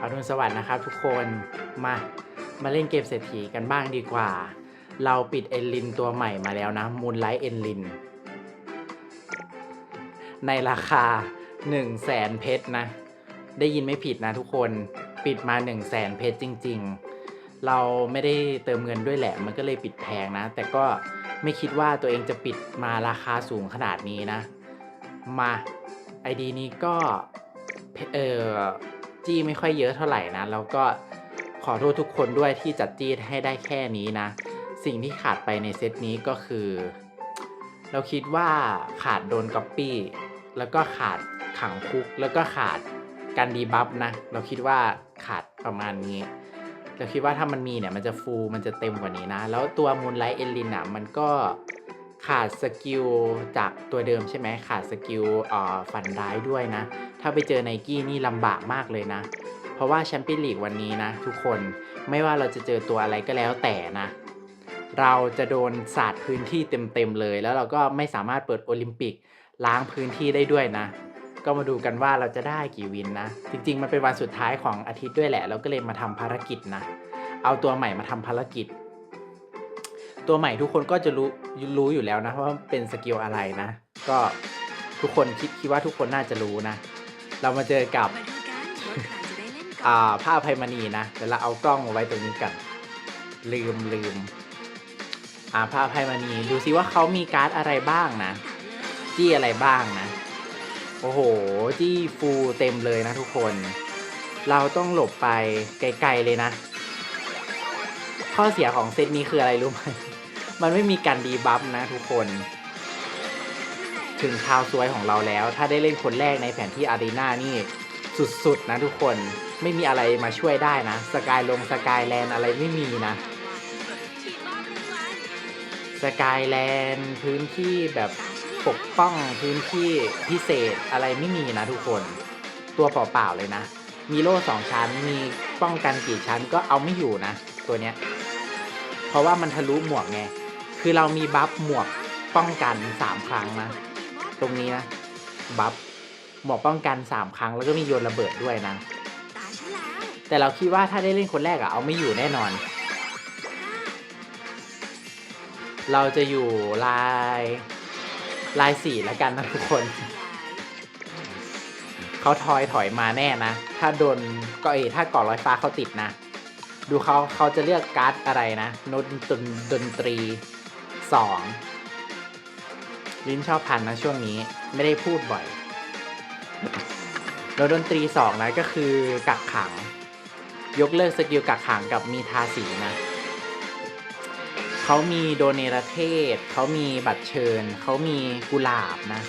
อรุณสวัสดิ์นะครับทุกคนมามาเล่นเกมเศรษฐีกันบ้างดีกว่า เราปิดเอ็นลินตัวใหม่มาแล้วนะมูลไลท์เอ็นลินในราคา 1 0 0 0 0แสนเพชรนะ ได้ยินไม่ผิดนะทุกคนปิดมา 1 0 0 0 0แสนเพชรจริง ๆ เราไม่ได้เติมเงินด้วยแหละ มันก็เลยปิดแพงนะ แต่ก็ไม่คิดว่าตัวเองจะปิดมาราคาสูงขนาดนี้นะ มาไอดีนี้ก็เออ จี้ไม่ค่อยเยอะเท่าไหร่นะ แล้วก็ขอโทษทุกคนด้วยที่จัดจี้ให้ได้แค่นี้นะ สิ่งที่ขาดไปในเซตนี้ก็คือ เราคิดว่าขาดโดนก๊อปปี้ แล้วก็ขาดขังคุก แล้วก็ขาดการดีบัฟนะ เราคิดว่าขาดประมาณนี้ เราคิดว่าถ้ามันมีเนี่ยมันจะฟูลมันจะเต็มกว่านี้นะ แล้วตัวมูลไลท์เอลินอะมันก็ขาดสกิลจากตัวเดิมใช่ไหมขาดสกิลเอ่อฟันได้ายด้วยนะ ถ้าไปเจอไนกี้นี่ลำบากมากเลยนะ เพราะว่าแชมเปี้ยนลีกวันนี้นะ ทุกคนไม่ว่าเราจะเจอตัวอะไรก็แล้วแต่นะ เราจะโดนสาดพื้นที่เต็มๆเลย แล้วเราก็ไม่สามารถเปิดโอลิมปิกล้างพื้นที่ได้ด้วยนะ ก็มาดูกันว่าเราจะได้กี่วินนะ จริงๆ มันเป็นวันสุดท้ายของอาทิตย์ด้วยแหละ เราก็เลยมาทำภารกิจนะ เอาตัวใหม่มาทำภารกิจ ตัวใหม่ทุกคนก็จะรู้รู้อยู่แล้วนะว่าเป็นสกิลอะไรนะ ก็ทุกคนคิดคิดว่าทุกคนน่าจะรู้นะ เรามาเจอกับมาดูกันว่าใครจะได้เล่นก่อนอ่าผ้าภัยมณีนะเดี๋ยวเราเอากล้องมาไว้ตรงนี้กัน ลืมลืมอ่าผ้าภัยมณีดูซิว่าเขามีการ์ดอะไรบ้างนะ จี้อะไรบ้างนะ โอ้โห จี้ฟูลเต็มเลยนะทุกคน เราต้องหลบไปไกลๆเลยนะ ข้อเสียของเซตนี้คืออะไรรู้ไหมมันไม่มีการดีบัฟนะทุกคน ถึงคราวซวยของเราแล้ว ถ้าได้เล่นคนแรกในแผนที่อารีนานี่สุดๆนะทุกคนไม่มีอะไรมาช่วยได้นะสกายลงสกายแลนอะไรไม่มีนะสกายแลนพื้นที่แบบปกป้องพื้นที่พิเศษอะไรไม่มีนะทุกคน ตัวเปล่าๆเลยนะ มีโล่สองชั้นมีป้องกันกี่ชั้นก็เอาไม่อยู่นะ ตัวเนี้ย เพราะว่ามันทะลุหมวกไง คือเรามีบัฟหมวกป้องกันสามครั้งนะ ตรงนี้นะ บัฟหมวกป้องกันสามครั้งแล้วก็มีโยนระเบิดด้วยนะ แต่เราคิดว่าถ้าได้เล่นคนแรกอะเอาไม่อยู่แน่นอน เราจะอยู่ลายลายสี่แล้วกันนะทุกคน เขาทอยถอยมาแน่นะ ถ้าโดนก็เอถ้าก่อรอยฟ้าเขาติดนะ ดูเขาเขาจะเลือกการ์ดอะไรนะโน้ตดนดนตรีสอง ลิ้นชอบพันนะช่วงนี้ไม่ได้พูดบ่อยแล้วดนตรีสองนะก็คือกักขัง ยกเลิกสกิลกักขังกับมีทาสีนะเขามีโดเนรเทศ เขามีบัตรเชิญ เขามีกุหลาบนะ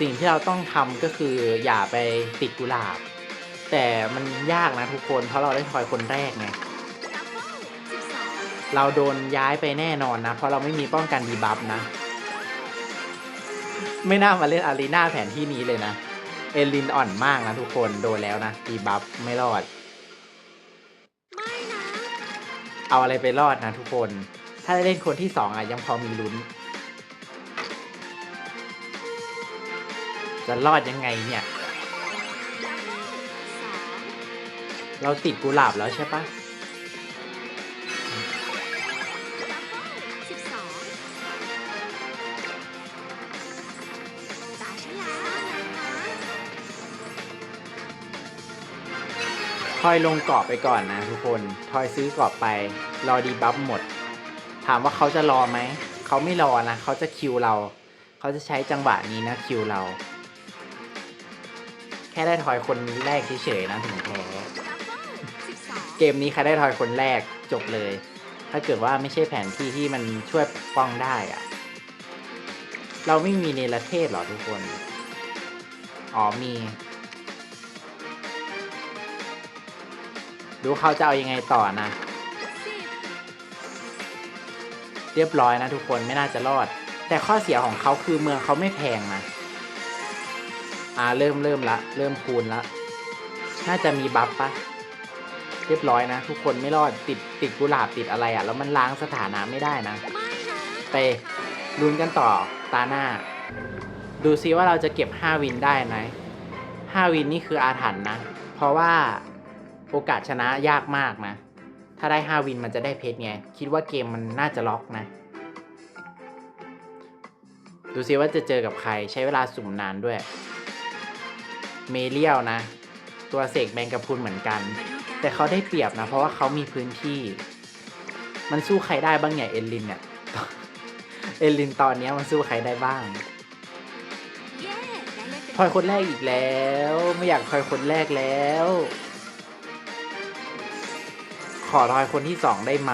สิ่งที่เราต้องทำก็คืออย่าไปติดกุหลาบ แต่มันยากนะทุกคนเพราะเราได้ทอยคนแรกไงดับเบิ้ลสิบสองเราโดนย้ายไปแน่นอนนะ เพราะเราไม่มีป้องกันดีบัฟนะ ไม่น่ามาเล่นอารีนาแผนที่นี้เลยนะ เอลินอ่อนมากนะทุกคนโดนแล้วนะดีบัฟไม่รอดนะเอาอะไรไปรอดนะทุกคน ถ้าได้เล่นคนที่สองอะยังพอมีลุ้น จะรอดยังไงเนี่ย เราติดกุหลาบแล้วใช่ปะ ทอยลงเกาะไปก่อนนะทุกคนทอยซื้อเกาะไป รอดีบัฟหมด ถามว่าเขาจะรอไหม เขาไม่รอนะ เขาจะคิวเรา เขาจะใช้จังหวะนี้นะคิวเรา แค่ได้ทอยคนแรกเฉยๆนะถึงแพ้เกมนี้ใครได้ทอยคนแรกจบเลย ถ้าเกิดว่าไม่ใช่แผนที่ที่มันช่วยปกป้องได้อะเราไม่มีเนรเทศหรอทุกคน อ๋อมี ดูเขาจะเอายังไงต่อนะ เรียบร้อยนะทุกคนไม่น่าจะรอด แต่ข้อเสียของเขาคือเมืองเขาไม่แพงนะอ่าเริ่มเริ่มละ เริ่มคูณละ น่าจะมีบัฟปะเรียบร้อยนะ ทุกคนไม่รอดติดติดกุหลาบติดอะไรอะ่ะ แล้วมันล้างสถานะไม่ได้นะไม่นะไปลุ้นกันต่อตาหน้า ดูซิว่าเราจะเก็บ 5 วินได้ไหม5วินนี่คืออาถรรพ์นะ เพราะว่า โอกาสชนะยากมากนะ ถ้าได้ 5 วินมันจะได้เพชรไง คิดว่าเกมมันน่าจะล็อกนะ ดูซิว่าจะเจอกับใครใช้เวลาสุ่มนานด้วย เมเรียลนะ ตัวเสกแมงกะพุนเหมือนกัน แต่เขาได้เปรียบนะ เพราะว่าเขามีพื้นที่ มันสู้ใครได้บ้างเนี่ยเอลลินเนี่ยเอลลินตอนนี้มันสู้ใครได้บ้างเย้ได้เล่นเป็นทอยคนแรกอีกแล้ว ไม่อยากทอยคนแรกแล้ว อทอยคนที่สองได้ไหม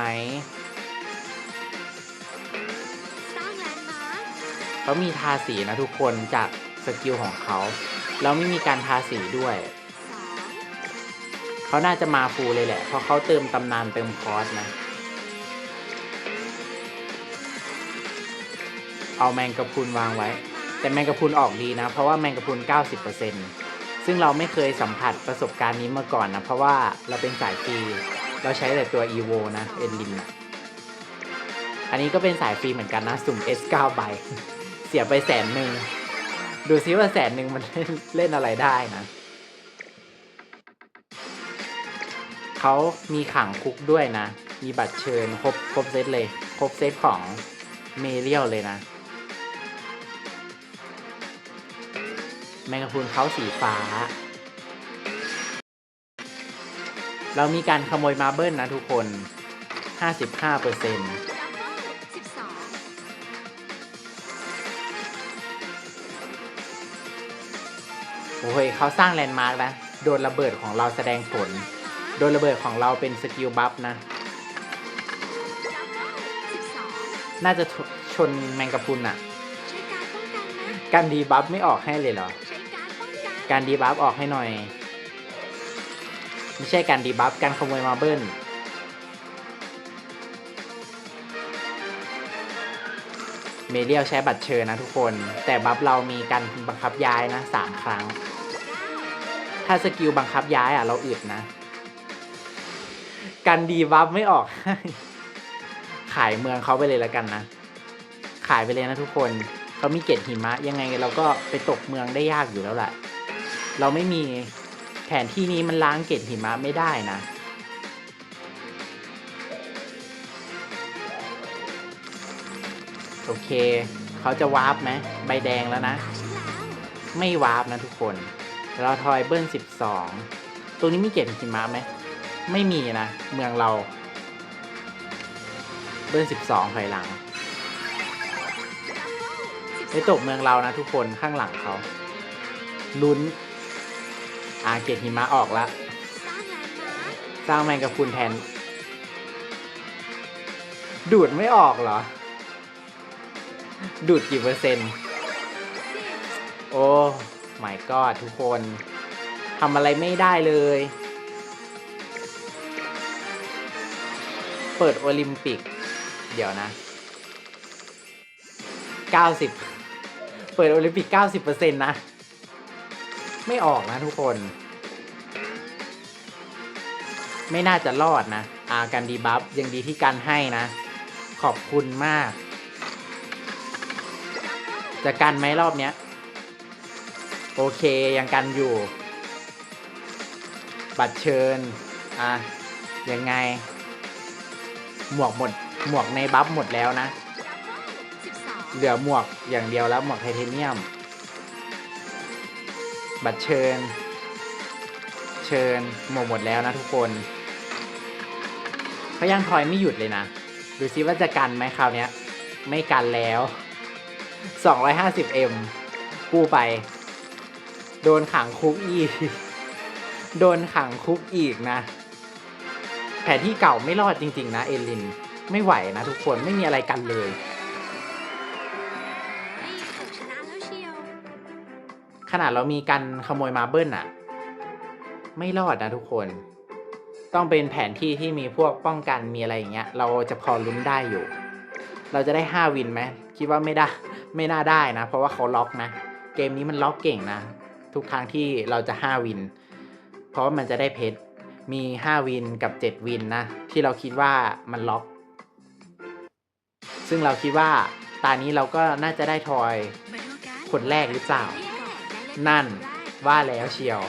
เขามีทาสีนะทุกคนจากสกิลของเขา แล้วไม่มีการทาสีด้วย เขาน่าจะมาฟูลเลยแหละ เพราะเขาเติมตำนานเติมคอร์สนะ เอาแมงกะพุนวางไว้ แต่แมงกะพุนออกดีนะ เพราะว่าแมงกะพรุน 90%ซึ่งเราไม่เคยสัมผัสประสบการณ์นี้มาก่อนนะ เพราะว่าเราเป็นสายฟรี เราใช้แต่ตัว EVO นะเอ็นลินนะอันนี้ก็เป็นสายฟรีเหมือนกันนะ สุ่ม S9 ใบ เสียไปแสนหนึ่ง ดูซิว่าแสนหนึ่งมันเล่นเล่นอะไรได้นะเขามีขังคุกด้วยนะ มีบัตรเชิญครบครบเซตเลย ครบเซตของเมเรียลเลยนะ แมงกะพรุนเขาสีฟ้า เรามีการขโมยมาเบิลนะทุกคน 55เปอร์เซ็นต์ดับเบิลสิบสองโอ้ยเขาสร้างแลนด์มาร์กนะโดนระเบิดของเราแสดงผล โดนระเบิดของเราเป็นสกิลบัฟนะ น่าจะชนแมงกะพุนอะการป้องกันนะการดีบัฟไม่ออกให้เลยเหรอ การดีบัฟออกให้หน่อย ไม่ใช่การดีบัฟการขโมยมาเบิลเมเรียลใช้บัตรเชิญนะทุกคน แต่บัฟเรามีการบังคับย้ายนะสามครั้ง ถ้าสกิลบังคับย้ายอะเราอึดนะการดีบัฟไม่ออก ขายเมืองเขาไปเลยแล้วกันนะ ขายไปเลยนะทุกคนเขามีเกตหิมะ ยังไงเราก็ไปตกเมืองได้ยากอยู่แล้วแหละ เราไม่มี ผนที่นี้มันล้างเกตหิมะไม่ได้นะ โอเค เขาจะวาร์ปไหมใบแดงแล้วนะ ไม่วาร์ปนะทุกคน เราทอยเบิ้ลสิบสองตรงนี้มีเกตหิมะไหม ไม่มีนะ เมืองเรา เบิ้ลสิบสองถอยหลังไปตกเมืองเรานะทุกคนข้างหลังเขาลุ้น อาเกตหิมะออกละสร้างแลนด์มาร์คสร้างแมงกะพรุนแทน ดูดไม่ออกเหรอ ดูดกี่เปอร์เซ็นต์สิบโอ้ my god ทุกคนทำอะไรไม่ได้เลย เปิดโอลิมปิก เดี๋ยวนะ 90 เปิดโอลิมปิก 90%นะ ไม่ออกนะทุกคน ไม่น่าจะรอดนะอาการดีบัฟยังดีที่การให้นะ ขอบคุณมาก จะกันไหมรอบเนี้ย โอเคยังกันอยู่ บัตรเชิญ อะ ยังไง หมวกหมด หมวกในบัฟหมดแล้วนะ เหลือหมวกอย่างเดียวแล้วหมวกไทเทเนียม บัตรเชิญ เชิญหมวกหมดแล้วนะทุกคนเขายังทอยไม่หยุดเลยนะดูซิว่าจะกันไหมคราวนี้ไม่กันแล้ว 250m กู้ไป โดนขังคุกอีก โดนขังคุกอีกนะ แผนที่เก่าไม่รอดจริง ๆ นะ เอลิน ไม่ไหวนะทุกคนไม่มีอะไรกันเลย ขนาดเรามีการขโมยมาเบิลอะไม่รอดนะทุกคน ต้องเป็นแผนที่ที่มีพวกป้องกันมีอะไรอย่างเงี้ย เราจะพอลุ้นได้อยู่ เราจะได้ห้าวินไหมคิดว่าไม่ได้ไม่น่าได้นะ เพราะว่าเขาล็อกนะ เกมนี้มันล็อกเก่งนะ ทุกครั้งที่เราจะห้าวิน เพราะมันจะได้เพชรมีห้าวินกับเจ็ดวินนะ ที่เราคิดว่ามันล็อก ซึ่งเราคิดว่าตานี้เราก็น่าจะได้ทอยคนแรกหรือเปล่า นั่นว่าแล้วเชียว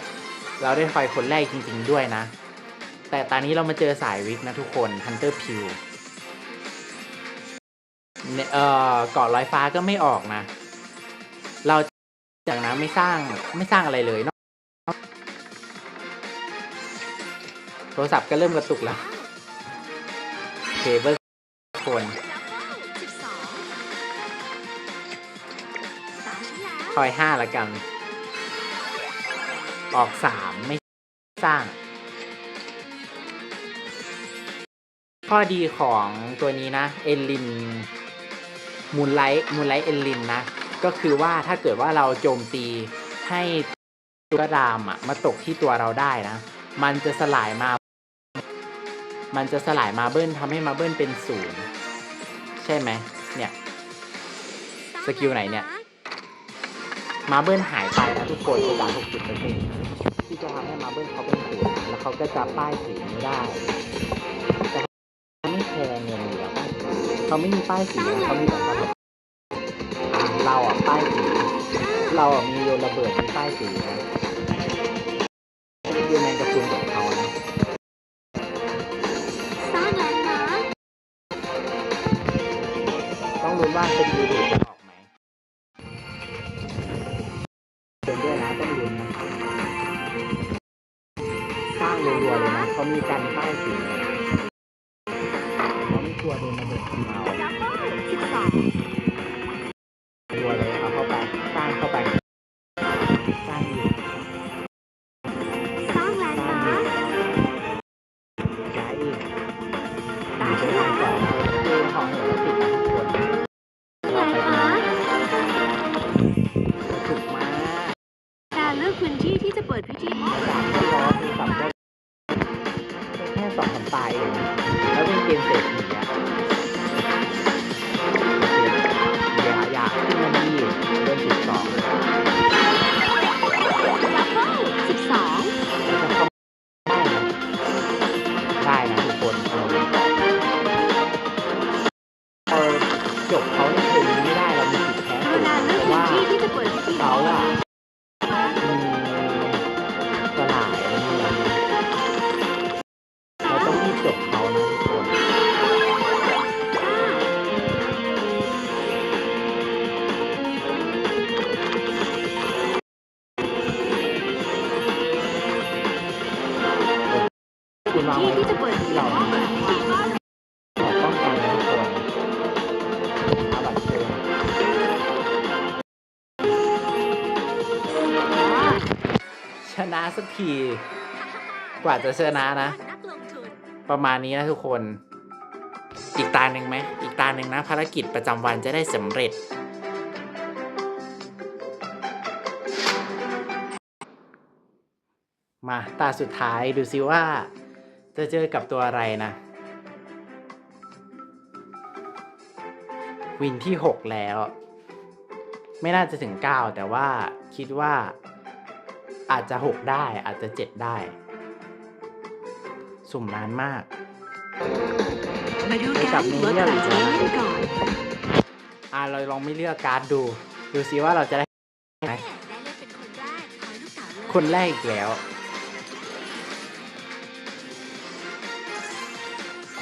เราได้ทอยคนแรกจริง ๆ ด้วยนะ แต่ตอนนี้เรามาเจอสายวิกนะทุกคน Hunter p i w เนี่ยเอ่อเกาะลอยฟ้าก็ไม่ออกนะ เราจากนั้นไม่สร้างไม่สร้างอะไรเลยนาะโทรศัพท์ก็เริ่มกระตุกแล้วเคเบิลคนสิบสองตาแล้วคอยห้าละกัน ออกสามไม่สร้าง ข้อดีของตัวนี้นะเอลินมูลไลท์มูลไลท์เอลินนะ ก็คือว่าถ้าเกิดว่าเราโจมตีให้ตัวรามอะมาตกที่ตัวเราได้นะ มันจะสลายมา มันจะสลายมาเบิ้ลทำให้มาเบิ้ลเป็นศูนย์ใช่ไหมเนี่ย สกิลไหนเนี่ย มาเบิลหายไปนะทุกคนประมาส60เปอร์เซ็นต์ที่จะทำให้มาเบิลเขาเป็นศูนย์แล้วเขาก็จะป้ายสีไม่ได้แต่เขาไม่แคร์เงินเหลือกเขาไม่มีป้ายสีเขามีแต่ระเบิดเราอะป้ายสีเราอะมีโยนระเบิดเป็นป้ายสี เขามีการป้ายสีนะเขาไม่กลัวโดนระเบิดเมาดับเบิ้ลสิบสองรัวเลยเอาเข้าไปสร้างเข้าไปสร้างอยู่สร้างแลนด์มาร์คย้ายอีกอยู่ในวงจรเกมของเหนือติดทุกคนแลนด์มาร์คถูกมากการเลือกพื้นที่ที่จะเปิดพิธี ชนะสักที กว่าจะชนะนะ ประมาณนี้นะทุกคน อีกตาหนึ่งไหม อีกตาหนึ่งนะ ภารกิจประจำวันจะได้สำเร็จ มาตาสุดท้ายดูซิว่า จะเจอกับตัวอะไรนะ วินที่ 6 แล้ว ไม่น่าจะถึง 9 แต่ว่าคิดว่า อาจจะ 6 ได้อาจจะ 7 ได้ สุ่มนานมากมาดูไปกัจันบมือว่าเรียใคกรอีกจะแล้วได้นะเล่นก่อนอ่าเราลองไม่เลือกการ์ดดู ดูซิว่าเราจะได้ไหมได้เล่นเป็นคนแรกขอลูกสาวเลยคนแรกอีกแล้ว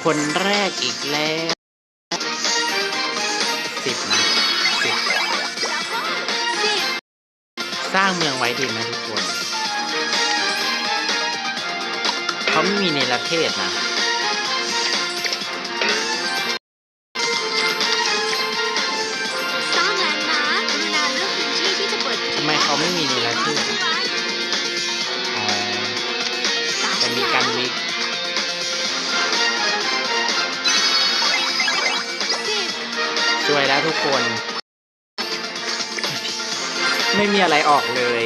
คนแรกอีกแล้วสิบนะสิบดับเบิ้ลสิบสร้างเมืองไว้ดินนะทุกคน เขาไม่มีในประเทศนะสร้างแลนด์มาร์คกรุณาเลือกพื้นที่ที่จะเปิดทำไมเขาไม่มีในประเทศอ๋อตาแต่มีการวิกสิบช่วยแล้วทุกคน ไม่มีอะไรออกเลย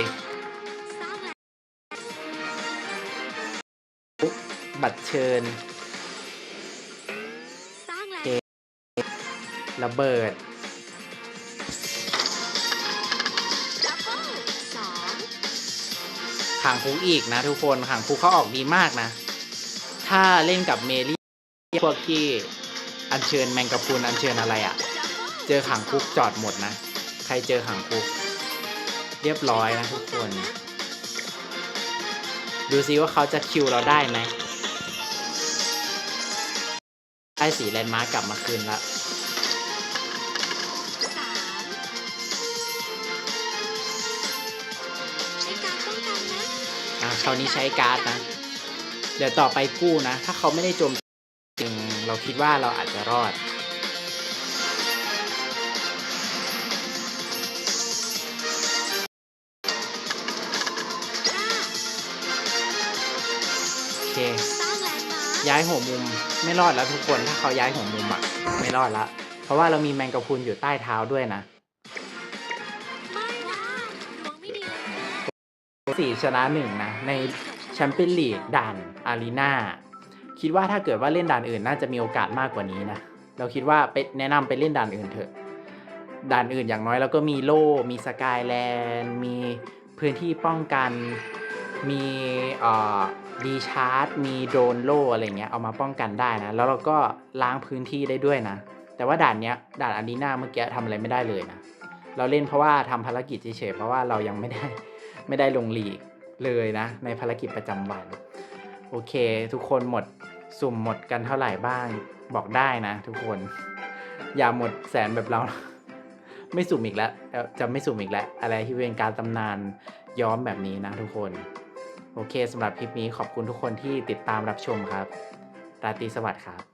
บัตรเชิญสร้างแลนโอเคด์ระเบิดดับเบิ้ลสองขังคุกอีกนะทุกคนขังคุกเขาออกดีมากนะ ถ้าเล่นกับเมลี่พวกที่อัญเชิญแมงกะพรุนอัญเชิญอะไรอะ่ะ เจอขังคุกจอดหมดนะ ใครเจอขังคุก เรียบร้อยนะทุกคน ดูซิว่าเขาจะคิวเราได้ไหม ได้สีแลนด์มาร์กกลับมาคืนละสามใช้การป้องกันนะอะคราวนี้ใช้การ์ดนะ เดี๋ยวต่อไปกู้นะ ถ้าเขาไม่ได้โจมจริงเราคิดว่าเราอาจจะรอดห้าโอเค ย้ายหัวมุมไม่รอดแล้วทุกคนถ้าเขาย้ายหัวมุมอะไม่รอดละเพราะว่าเรามีแมงกะพรุนอยู่ใต้เท้าด้วยนะสี่ชนะหนึ่งนะ ในแชมเปี้ยนลีกด่านอารีนาคิดว่าถ้าเกิดว่าเล่นด่านอื่นน่าจะมีโอกาสมากกว่านี้นะ เราคิดว่าไปแนะนำไปเล่นด่านอื่นเถอะ ด่านอื่นอย่างน้อยเราก็มีโล่ มีสกายแลนด์ มีพื้นที่ป้องกัน มีเอ่อ ดีชาร์จ มีโดรนโล่อะไรเงี้ยเอามาป้องกันได้นะ แล้วเราก็ล้างพื้นที่ได้ด้วยนะ แต่ว่าด่านเนี้ยด่านอารีนาเมื่อกี้ทำอะไรไม่ได้เลยนะ เราเล่นเพราะว่าทำภารกิจเฉยๆเพราะว่าเรายังไม่ได้ไม่ได้ลงลีกเลยนะ ในภารกิจประจำวัน โอเค ทุกคนหมดสุ่มหมดกันเท่าไหร่บ้างบอกได้นะ ทุกคน อย่าหมดแสนแบบเรา ไม่สุ่มอีกแล้วจะไม่สุ่มอีกแล้ว อะไรที่เป็นการตำนานย้อมแบบนี้นะทุกคน โอเคสำหรับคลิปนี้ขอบคุณทุกคนที่ติดตามรับชมครับราตรีสวัสดิ์ครับ